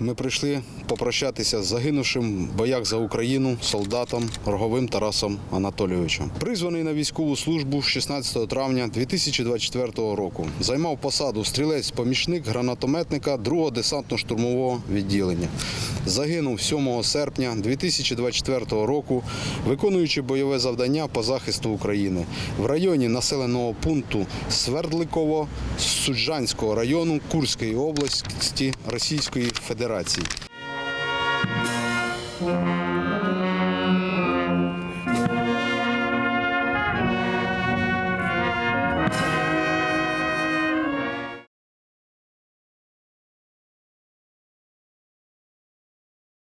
Ми прийшли попрощатися з загинувшим в боях за Україну солдатом Роговим Тарасом Анатолійовичем. Призваний на військову службу 16 травня 2024 року. Займав посаду стрілець-помічник гранатометника 2-го десантно-штурмового відділення. Загинув 7 серпня 2024 року, виконуючи бойове завдання по захисту України в районі населеного пункту Свердликово Суджанського району Курської області Російської Федерації.